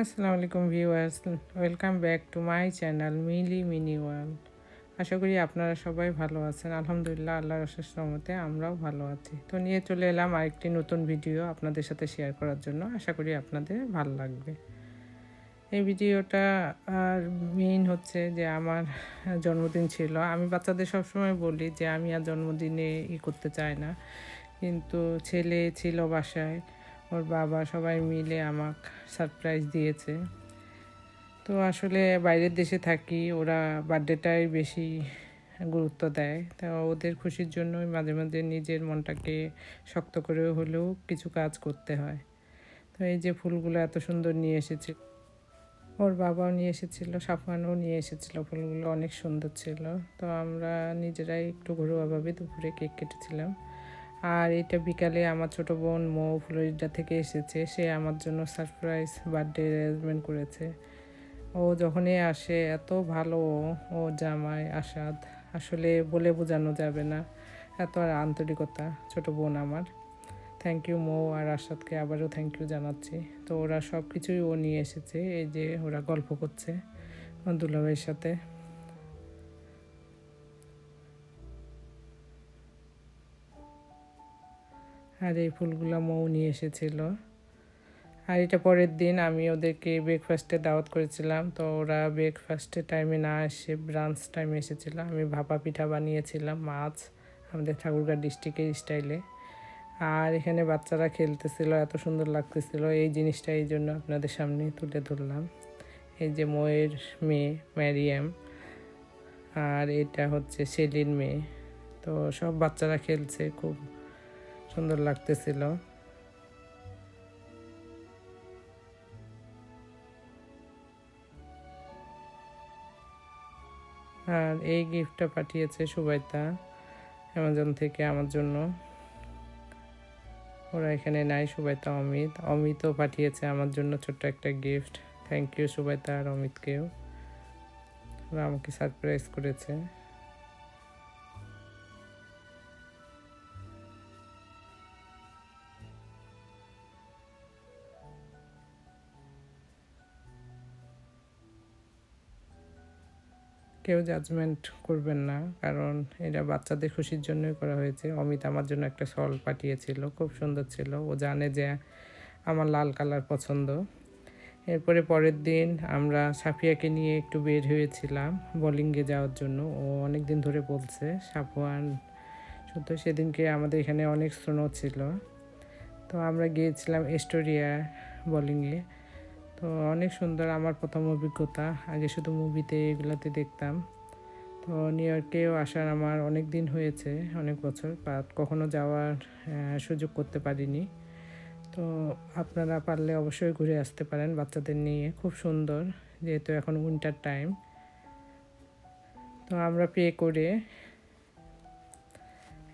আসসালামু আলাইকুম viewers, welcome back to my channel Mili mini world. আশা করি আপনারা সবাই ভালো আছেন। আলহামদুলিল্লাহ, আল্লাহর অশেষ রহমতে আমরাও ভালো আছি। তো নিয়ে চলে এলাম আরেকটি নতুন ভিডিও আপনাদের সাথে শেয়ার করার জন্য। আশা করি আপনাদের ভালো লাগবে। এই ভিডিওটা, আর মেইন হচ্ছে যে আমার জন্মদিন ছিল। আমি বাচ্চাদের সবসময় বলি যে আমি আর জন্মদিনে ই করতে চাই না। কিন্তু ছেলে ছিল বাসায়। ওর বাবা সবাই মিলে আমাকে সারপ্রাইজ দিয়েছে। তো আসলে বাইরের দেশে থাকি, ওরা বার্থডেটাই বেশি গুরুত্ব দেয়। তা ওদের খুশির জন্যই মাঝে মাঝে নিজের মনটাকে শক্ত করে হলেও কিছু কাজ করতে হয়। তো এই যে ফুলগুলো এত সুন্দর নিয়ে এসেছে, ওর বাবাও নিয়ে এসেছিল সাফানও নিয়ে এসেছিল ফুলগুলো, অনেক সুন্দর ছিল। তো আমরা নিজেরাই একটু ঘরোয়াভাবে দুপুরে কেক কেটেছিলাম। আর এটা বিকালে আমার ছোট বোন মৌ ফ্লোরিডা থেকে এসেছে। সে আমার জন্য সারপ্রাইজ বার্থডে অ্যারেঞ্জমেন্ট করেছে। ও যখনই আসে, এত ভালো ও জামাই আসাদ। আসলে বলে বোঝানো যাবে না। এত আর আন্তরিকতা ছোট বোন আমার। থ্যাংক ইউ মো আর আসাদকে আবারও থ্যাংক ইউ জানাচ্ছি। তো ওরা সব কিছুই ও নিয়ে এসেছে। এই যে ওরা গল্প করছে দুলাভাইয়ের সাথে। আর এই ফুলগুলো মৌ নিয়ে এসেছিল। আর এটা পরের দিন আমি ওদেরকে ব্রেকফাস্টে দাওয়াত করেছিলাম। তো ওরা ব্রেকফাস্টের টাইমে না এসে ব্রাঞ্চ টাইমে এসেছিল। আমি ভাপা পিঠা বানিয়েছিলাম, মাছ, আমাদের ঠাকুরগাঁ ডিস্ট্রিক্টের স্টাইলে আর এখানে বাচ্চারা খেলতেছিল, এত সুন্দর লাগতেছিল। এই জিনিসটা এই জন্য আপনাদের সামনে তুলে ধরলাম। এই যে ময়ের মেয়ে ম্যারিয়াম আর এটা হচ্ছে সেলিন মেয়ে। তো সব বাচ্চারা খেলছে, খুব সুন্দর লাগতেছিল। আর এই গিফটটা পাঠিয়েছে সুবাইতা অ্যামাজন থেকে আমার জন্য। ওরা এখানে নাই, সুবাইতা, অমিত। অমিতও পাঠিয়েছে আমার জন্য ছোট্ট একটা গিফট থ্যাংক ইউ সুবাইতা আর অমিতকেও। ওরা আমাকে সারপ্রাইজ করেছে। কেউ জাজমেন্ট করবেন না, কারণ এটা বাচ্চাদের খুশির জন্যই করা হয়েছে। অমিত আমার জন্য একটা সল পাঠিয়েছিল, খুব সুন্দর ছিল। ও জানে যে আমার লাল কালার পছন্দ। এরপরে পরের দিন আমরা সাফিয়াকে নিয়ে একটু বের হয়েছিলাম বোলিংয়ে যাওয়ার জন্য। ও অনেক দিন ধরে বলছে, সাফওয়ান, শুধু সেদিনকে আমাদের এখানে অনেক স্নো ছিল। তো আমরা গিয়েছিলাম এস্টোরিয়া বোলিংয়ে তো অনেক সুন্দর আমার প্রথম অভিজ্ঞতা। আগে শুধু মুভিতে এগুলাতে দেখতাম। তো নিউ ইয়র্কেও আসার আমার অনেক দিন হয়েছে, অনেক বছর বা কখনো যাওয়ার সুযোগ করতে পারিনি। তো আপনারা পারলে অবশ্যই ঘুরে আসতে পারেন বাচ্চাদের নিয়ে, খুব সুন্দর, যেহেতু এখন উইন্টার টাইম তো আমরা পে করে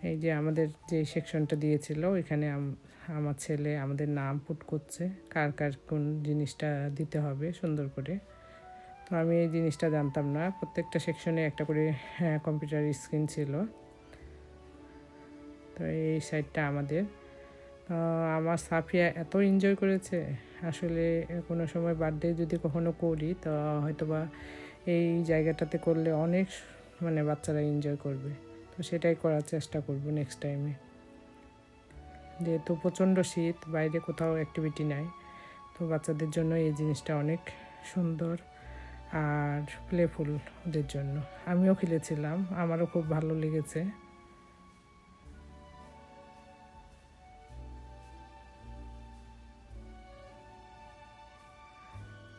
এই যে আমাদের যে সেকশনটা দিয়েছিল, ওইখানে আমার ছেলে আমাদের নাম পুট করছে, কার কার কোন জিনিসটা দিতে হবে সুন্দর করে। তো আমি এই জিনিসটা জানতাম না, প্রত্যেকটা সেকশনে একটা করে কম্পিউটার স্ক্রিন ছিল। তো এই সাইডটা আমাদের। আমার সাফিয়া এত এনজয় করেছে, আসলে কোনো সময় বার্থডে যদি কখনো করি, তো হয়তোবা এই জায়গাটাতে করলে অনেক মানে বাচ্চারা এনজয় করবে। তো সেটাই করার চেষ্টা করব নেক্সট টাইমে যেহেতু প্রচণ্ড শীত, বাইরে কোথাও অ্যাক্টিভিটি নাই, তো বাচ্চাদের জন্য এই জিনিসটা অনেক সুন্দর আর প্লেফুল ওদের জন্য। আমিও খেলেছিলাম, আমারও খুব ভালো লেগেছে।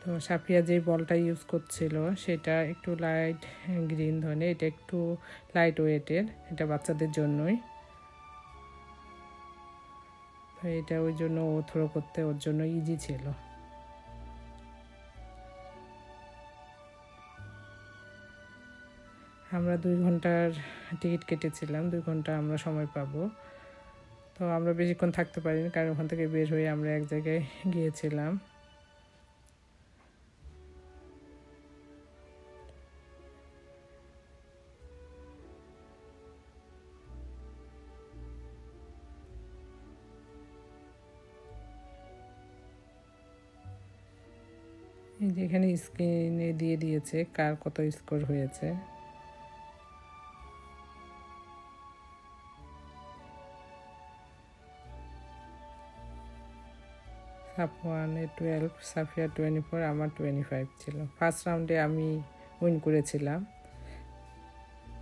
তো সাফিয়া যে বলটা ইউজ করছিল, সেটা একটু লাইট গ্রিন ধরনের, এটা একটু লাইট ওয়েটের এটা বাচ্চাদের জন্যই। তো এটা ওই জন্য ও থ্রো করতে ওর জন্য ইজি ছিল। আমরা দুই ঘণ্টার টিকিট কেটেছিলাম, দুই ঘণ্টা আমরা সময় পাবো। তো আমরা বেশিক্ষণ থাকতে পারিনি, কারণ ওখান থেকে বের হয়ে আমরা এক জায়গায় গিয়েছিলাম। এই যে এখানে স্ক্রিনে দিয়ে দিয়েছে, কার কত স্কোর হয়েছে? সাফওয়ানে টুয়েলভ সাফিয়া টোয়েন্টি ফোর আমার টোয়েন্টি ফাইভ ছিল ফার্স্ট রাউন্ডে আমি উইন করেছিলাম।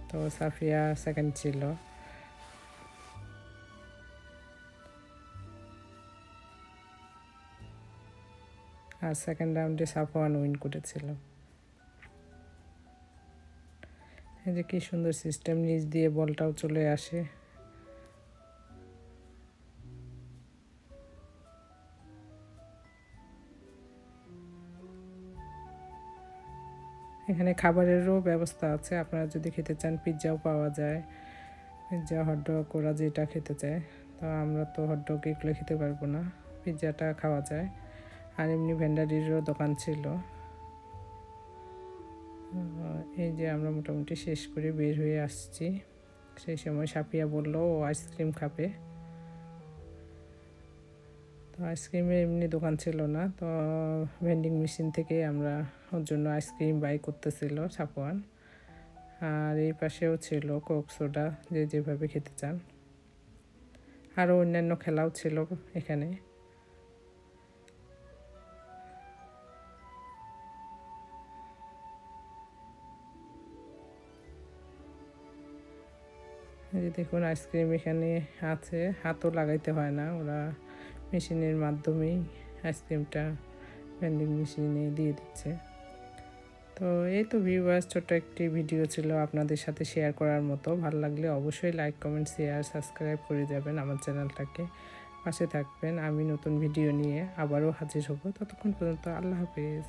তো সাফিয়া সেকেন্ড ছিল। আর সেকেন্ড রাউন্ডে সাফওয়ান উইন করেছিল। এই যে কি সুন্দর সিস্টেম নিচ দিয়ে বলটাও চলে আসে। এখানে খাবারেরও ব্যবস্থা আছে, আপনারা যদি খেতে চান পিৎজাও পাওয়া যায়। পিৎজা হটডগ ওরা যেটা খেতে চায়। তো আমরা তো হটডগ এগুলো খেতে পারব না পিৎজাটা খাওয়া যায়। আর এমনি ভেন্ডারিরও দোকান ছিল। এই যে আমরা মোটামুটি শেষ করে বের হয়ে আসছি। সেই সময় সাপিয়া বলল, ও আইসক্রিম খাবে। তো আইসক্রিমের এমনি দোকান ছিল না, তো ভেন্ডিং মেশিন থেকে আমরা ওর জন্য আইসক্রিম বাই করতেছিল সাপোয়ান আর এই পাশেও ছিল কোক সোডা, যে যেভাবে খেতে চান। আরও অন্যান্য খেলাও ছিল এখানে। এই দেখুন, আইসক্রিম এখানে আছে। হাতও লাগাইতে হয় না, ওরা মেশিনের মাধ্যমেই আইসক্রিমটা ভেন্ডিং মেশিনে দিয়ে দিচ্ছে। তো এই তো ভিউয়ার্স ছোট্ট একটি ভিডিও ছিল আপনাদের সাথে শেয়ার করার মতো। ভালো লাগলে অবশ্যই লাইক কমেন্ট শেয়ার সাবস্ক্রাইব করে যাবেন আমার চ্যানেলটাকে। পাশে থাকবেন, আমি নতুন ভিডিও নিয়ে আবারও হাজির হব। ততক্ষণ পর্যন্ত আল্লাহ হাফিজ।